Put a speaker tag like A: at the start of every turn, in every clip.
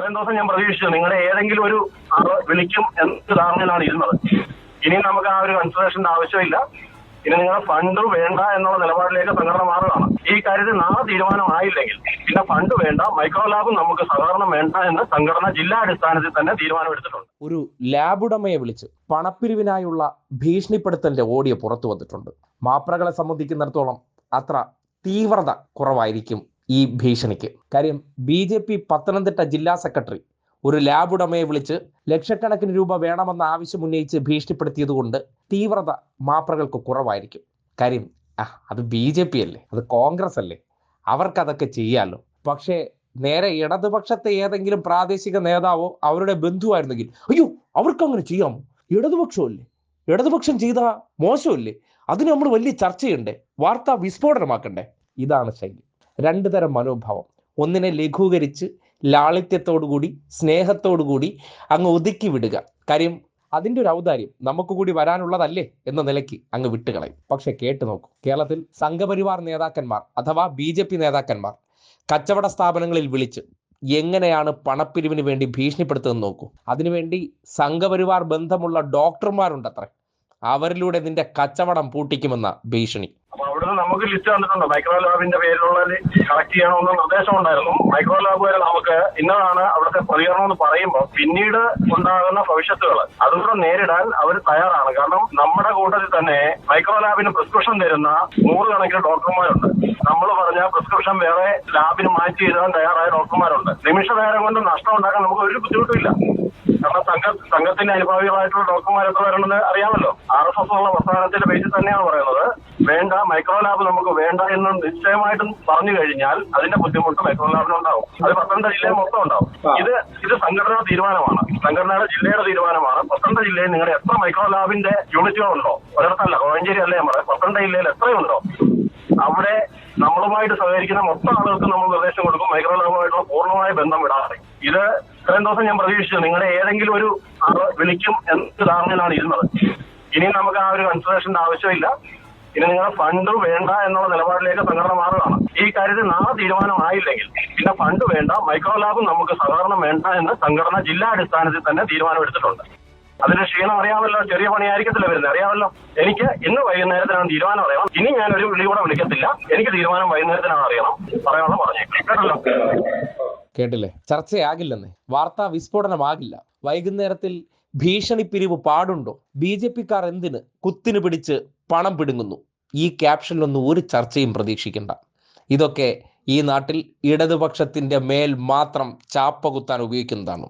A: ഇത്രയും ദിവസം ഞാൻ പ്രതീക്ഷിച്ചു നിങ്ങളുടെ ഏതെങ്കിലും ഒരു വിളിക്കും എന്ന ധാരണയിലാണ് ഇരുന്നത്. ഇനി നമുക്ക് ആ ഒരു കൺസിഡറേഷന്റെ ആവശ്യമില്ല. ഇനി നിങ്ങളുടെ ഫണ്ട് വേണ്ട എന്നുള്ള നിലപാടിലേക്ക് സംഘടന മാറുകയാണ്. ഈ കാര്യത്തിൽ നാളെ തീരുമാനമായില്ലെങ്കിൽ പിന്നെ ഫണ്ട് വേണ്ട മൈക്രോ ലാബ് നമുക്ക് സഹകരണം വേണ്ട എന്ന് സംഘടന ജില്ലാടിസ്ഥാനത്തിൽ തന്നെ തീരുമാനമെടുത്തിട്ടുണ്ട്.
B: ഒരു ലാബ് ഉടമയെ വിളിച്ച് പണപ്പിരിവിനായുള്ള ഭീഷണിപ്പെടുത്തലിന്റെ ഓഡിയോ പുറത്തു വന്നിട്ടുണ്ട്. മാപ്രകളെ സംബന്ധിക്കുന്നിടത്തോളം അത്ര തീവ്രത കുറവായിരിക്കും ഈ ഭീഷണിക്ക്. കാര്യം ബി ജെ പി പത്തനംതിട്ട ജില്ലാ സെക്രട്ടറി ഒരു ലാബ് ഉടമയെ വിളിച്ച് ലക്ഷക്കണക്കിന് രൂപ വേണമെന്ന ആവശ്യം ഉന്നയിച്ച് ഭീഷണിപ്പെടുത്തിയതുകൊണ്ട് തീവ്രത മാപ്രകൾക്ക് കുറവായിരിക്കും. കാര്യം അത് ബി ജെ പി അല്ലേ? അത് കോൺഗ്രസ് അല്ലേ? അവർക്കതൊക്കെ ചെയ്യാമല്ലോ പക്ഷേ നേരെ ഇടതുപക്ഷത്തെ ഏതെങ്കിലും പ്രാദേശിക നേതാവോ അവരുടെ ബന്ധുവായിരുന്നെങ്കിൽ അയ്യോ അവർക്ക് അങ്ങനെ ചെയ്യാമോ ഇടതുപക്ഷമല്ലേ ഇടതുപക്ഷം ചെയ്ത മോശമല്ലേ? അതിന് നമ്മൾ വലിയ ചർച്ചയുണ്ടേ? വാർത്താ വിസ്ഫോടനമാക്കണ്ടേ? ഇതാണ് ശൈലി. രണ്ടു തരം മനോഭാവം. ഒന്നിനെ ലഘൂകരിച്ച് ലാളിത്യത്തോടുകൂടി സ്നേഹത്തോടുകൂടി അങ്ങ് ഒതുക്കി വിടുക. കാര്യം അതിന്റെ ഒരു ഔദാര്യം നമുക്ക് കൂടി വരാനുള്ളതല്ലേ എന്ന നിലയ്ക്ക് അങ്ങ് വിട്ടുകളയും പക്ഷെ കേട്ടു നോക്കൂ. കേരളത്തിൽ സംഘപരിവാർ നേതാക്കന്മാർ അഥവാ ബി ജെ പി നേതാക്കന്മാർ കച്ചവട സ്ഥാപനങ്ങളിൽ വിളിച്ച് എങ്ങനെയാണ് പണപ്പിരിവിന് വേണ്ടി ഭീഷണിപ്പെടുത്തുന്നത് നോക്കൂ. അതിനുവേണ്ടി സംഘപരിവാർ ബന്ധമുള്ള ഡോക്ടർമാരുണ്ടത്രേ. അവരിലൂടെ നിന്റെ കച്ചവടം പൂട്ടിക്കുമെന്ന ഭീഷണി.
A: അവിടുന്ന് നമുക്ക് ലിസ്റ്റ് തന്നിട്ടുണ്ട് മൈക്രോ ലാബിന്റെ പേരിലുള്ള കളക്ട് ചെയ്യണമെന്ന് നിർദ്ദേശം ഉണ്ടായിരുന്നു. മൈക്രോ ലാബ് വരെ നമുക്ക് ഇന്നതാണ് അവിടുത്തെ പ്രതികരണം എന്ന് പറയുമ്പോൾ പിന്നീട് ഉണ്ടാകുന്ന ഭവിഷ്യത്തുകൾ അതുകൂടെ നേരിടാൻ അവർ തയ്യാറാണ്. കാരണം നമ്മുടെ കൂട്ടത്തിൽ തന്നെ മൈക്രോ ലാബിന് പ്രിസ്ക്രിപ്ഷൻ തരുന്ന നൂറുകണക്കിന് ഡോക്ടർമാരുണ്ട്. നമ്മൾ പറഞ്ഞ പ്രിസ്ക്രിപ്ഷൻ വേറെ ലാബിന് മാറ്റി എഴുതാൻ തയ്യാറായ ഡോക്ടർമാരുണ്ട്. നിമിഷ നേരം കൊണ്ട് നഷ്ടം ഉണ്ടാക്കാൻ നമുക്ക് ഒരു ബുദ്ധിമുട്ടില്ല കാരണം സംഘ സംഘത്തിന്റെ അനുഭാവികളായിട്ടുള്ള ഡോക്ടർമാർ എത്ര വരണമെന്ന് അറിയാമല്ലോ? ആർ എസ് എസ് ഉള്ള പ്രസ്ഥാനത്തിന്റെ പേജിൽ തന്നെയാണ് പറയുന്നത്. വേണ്ട മൈക്രോ ലാബ് നമുക്ക് വേണ്ട എന്ന് നിശ്ചയമായിട്ടും പറഞ്ഞു കഴിഞ്ഞാൽ അതിന്റെ ബുദ്ധിമുട്ട് മൈക്രോ ലാബിനുണ്ടാവും അത് പത്തനംതിട്ട ജില്ലയിൽ മൊത്തം ഉണ്ടാവും. ഇത് ഇത് സംഘടനയുടെ തീരുമാനമാണ്. സംഘടനയുടെ ജില്ലയുടെ തീരുമാനമാണ്. പത്തനംതിട്ട ജില്ലയിൽ നിങ്ങളുടെ എത്ര മൈക്രോ ലാബിന്റെ യൂണിറ്റുകളുണ്ടോ? ഒരിടത്തല്ല കോഴഞ്ചേരി അല്ലേ നമ്മുടെ? പത്തനംതിട്ട ജില്ലയിൽ എത്രയുണ്ടോ? അവിടെ നമ്മളുമായിട്ട് സഹകരിക്കുന്ന മൊത്തം ആളുകൾക്ക് നമ്മൾ നിർദ്ദേശം കൊടുക്കും മൈക്രോ ലാബുമായിട്ടുള്ള പൂർണമായ ബന്ധം വിടാതെ. ഇത് ഇത്രയും ദിവസം ഞാൻ പ്രതീക്ഷിച്ചു നിങ്ങളുടെ ഏതെങ്കിലും ഒരു വിളിക്കും എന്ന ധാരണയിലാണ് ഇരുന്നത്. ഇനി നമുക്ക് ആ ഒരു കൺസിഡറേഷന്റെ ആവശ്യമില്ല. ഇനി നിങ്ങളുടെ ഫണ്ട് വേണ്ട എന്നുള്ള നിലപാടിലേക്ക് സംഘടന മാറുകയാണ്. ഈ കാര്യത്തിൽ നാളെ തീരുമാനമായില്ലെങ്കിൽ പിന്നെ ഫണ്ട് വേണ്ട മൈക്രോ ലാബും നമുക്ക് സഹകരണം വേണ്ട എന്ന് സംഘടന ജില്ലാടിസ്ഥാനത്തിൽ തന്നെ തീരുമാനമെടുത്തിട്ടുണ്ട്. അതിന്റെ ക്ഷീണം അറിയാമല്ലോ ചെറിയ പണിയായിരിക്കത്തില്ല വരുന്നത് അറിയാമല്ലോ. എനിക്ക് ഇന്ന് വൈകുന്നേരത്തിനാണ് തീരുമാനം അറിയണം. ഇനി ഞാൻ ഒരു വിളി കൂടെ വിളിക്കത്തില്ല. എനിക്ക് തീരുമാനം വൈകുന്നേരത്തിനാണ് അറിയണം. പറയാനുള്ള പറഞ്ഞു. കേട്ടില്ലേ?
B: ചർച്ചയാകില്ലെന്നേ. വാർത്താ വിസ്ഫോടനമാകില്ല. വൈകുന്നേരത്തിൽ ഭീഷണി പിരിവ് പാടുണ്ടോ? ബി ജെ പിക്കാർ എന്തിന് കുത്തിന് പിടിച്ച് പണം പിടുങ്ങുന്നു. ഈ ക്യാപ്ഷനിലൊന്നും ഒരു ചർച്ചയും പ്രതീക്ഷിക്കേണ്ട. ഇതൊക്കെ ഈ നാട്ടിൽ ഇടതുപക്ഷത്തിന്റെ മേൽ മാത്രം ചാപ്പ കുത്താൻ ഉപയോഗിക്കുന്നതാണ്.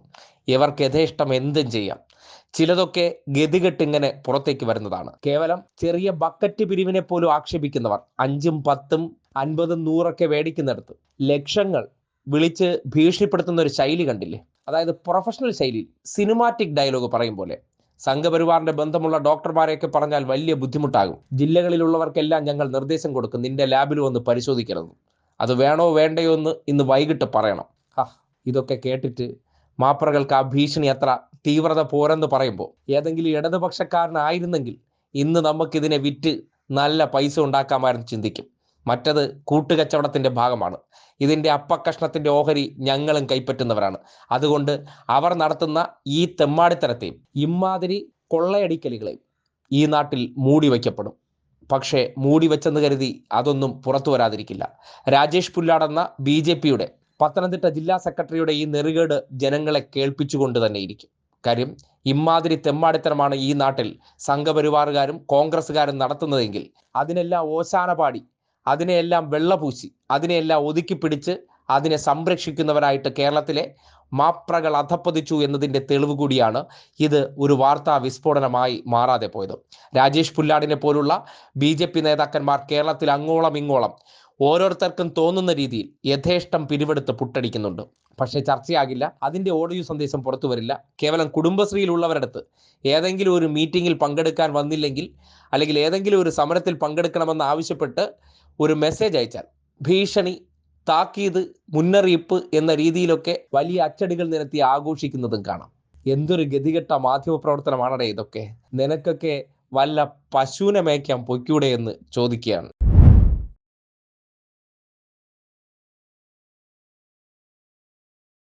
B: ഇവർക്ക് യഥേഷ്ടം എന്തും ചെയ്യാം. ചിലതൊക്കെ ഗതികെട്ടിങ്ങനെ പുറത്തേക്ക് വരുന്നതാണ്. കേവലം ചെറിയ ബക്കറ്റ് പിരിവിനെ പോലും ആക്ഷേപിക്കുന്നവർ അഞ്ചും പത്തും അൻപതും നൂറൊക്കെ മേടിക്കുന്നിടത്ത് ലക്ഷങ്ങൾ വിളിച്ച് ഭീഷണിപ്പെടുത്തുന്ന ഒരു ശൈലി കണ്ടില്ലേ? അതായത് പ്രൊഫഷണൽ ശൈലി സിനിമാറ്റിക് ഡയലോഗ് പറയും പോലെ. സംഘപരിവാറിന്റെ ബന്ധമുള്ള ഡോക്ടർമാരെയൊക്കെ പറഞ്ഞാൽ വലിയ ബുദ്ധിമുട്ടാകും. ജില്ലകളിലുള്ളവർക്കെല്ലാം ഞങ്ങൾ നിർദ്ദേശം കൊടുക്കും. നിന്റെ ലാബിൽ വന്ന് പരിശോധിക്കരുത്. അത് വേണോ വേണ്ടയോ എന്ന് ഇന്ന് വൈകിട്ട് പറയണം. ഹാ ഇതൊക്കെ കേട്ടിട്ട് മാപ്രകൾക്ക് ആ ഭീഷണി അത്ര തീവ്രത പോരെന്ന് പറയുമ്പോൾ ഏതെങ്കിലും ഇടതുപക്ഷക്കാരനായിരുന്നെങ്കിൽ ഇന്ന് നമുക്കിതിനെ വിറ്റ് നല്ല പൈസ ഉണ്ടാക്കാമായിരുന്നു ചിന്തിക്കും. മറ്റത് കൂട്ടുകച്ചവടത്തിന്റെ ഭാഗമാണ്. ഇതിന്റെ അപ്പക്കഷ്ണത്തിന്റെ ഓഹരി ഞങ്ങളും കൈപ്പറ്റുന്നവരാണ്. അതുകൊണ്ട് അവർ നടത്തുന്ന ഈ തെമ്മാടിത്തരത്തെയും ഇമാതിരി കൊള്ളയടിക്കലുകളെയും ഈ നാട്ടിൽ മൂടി വയ്ക്കപ്പെടും. പക്ഷേ മൂടി വെച്ചെന്ന് കരുതി അതൊന്നും പുറത്തു വരാതിരിക്കില്ല. രാജേഷ് പുല്ലാടെന്ന ബി ജെ പിയുടെ പത്തനംതിട്ട ജില്ലാ സെക്രട്ടറിയുടെ ഈ നെറുകേട് ജനങ്ങളെ കേൾപ്പിച്ചുകൊണ്ട് തന്നെ ഇരിക്കും. കാര്യം ഇമാതിരി തെമ്മാടിത്തരമാണ് ഈ നാട്ടിൽ സംഘപരിവാറുകാരും കോൺഗ്രസ്സുകാരും നടത്തുന്നതെങ്കിൽ അതിനെല്ലാം ഓശാന പാടി അതിനെയെല്ലാം വെള്ളപൂശി അതിനെയെല്ലാം ഒതുക്കി പിടിച്ച് അതിനെ സംരക്ഷിക്കുന്നവരായിട്ട് കേരളത്തിലെ മാപ്രകൾ അധപ്പതിച്ചു എന്നതിന്റെ തെളിവ് കൂടിയാണ് ഇത് ഒരു വാർത്താ വിസ്ഫോടനമായി മാറാതെ പോയത്. രാജേഷ് പുല്ലാടിനെ പോലുള്ള ബി ജെ പി നേതാക്കന്മാർ കേരളത്തിൽ അങ്ങോളം ഇങ്ങോളം ഓരോരുത്തർക്കും തോന്നുന്ന രീതിയിൽ യഥേഷ്ടം പിരിവെടുത്ത് പുട്ടടിക്കുന്നുണ്ട്. പക്ഷേ ചർച്ചയാകില്ല അതിന്റെ ഓഡിയോ സന്ദേശം പുറത്തു വരില്ല. കേവലം കുടുംബശ്രീയിലുള്ളവരടുത്ത് ഏതെങ്കിലും ഒരു മീറ്റിങ്ങിൽ പങ്കെടുക്കാൻ വന്നില്ലെങ്കിൽ അല്ലെങ്കിൽ ഏതെങ്കിലും ഒരു സമരത്തിൽ പങ്കെടുക്കണമെന്ന് ആവശ്യപ്പെട്ട് ഒരു മെസ്സേജ് അയച്ചാൽ. ഭീഷണി താക്കീത് മുന്നറിയിപ്പ് എന്ന രീതിയിലൊക്കെ വലിയ അച്ചടികൾ നിരത്തി ആഘോഷിക്കുന്നതും കാണാം. എന്തൊരു ഗതികെട്ട മാധ്യമ പ്രവർത്തനമാണടേ ഇതൊക്കെ. നിനക്കൊക്കെ വല്ല പശുവിനെ മേയ്ക്കാൻ പൊയ്ക്കൂടെ എന്ന് ചോദിക്കുകയാണ്.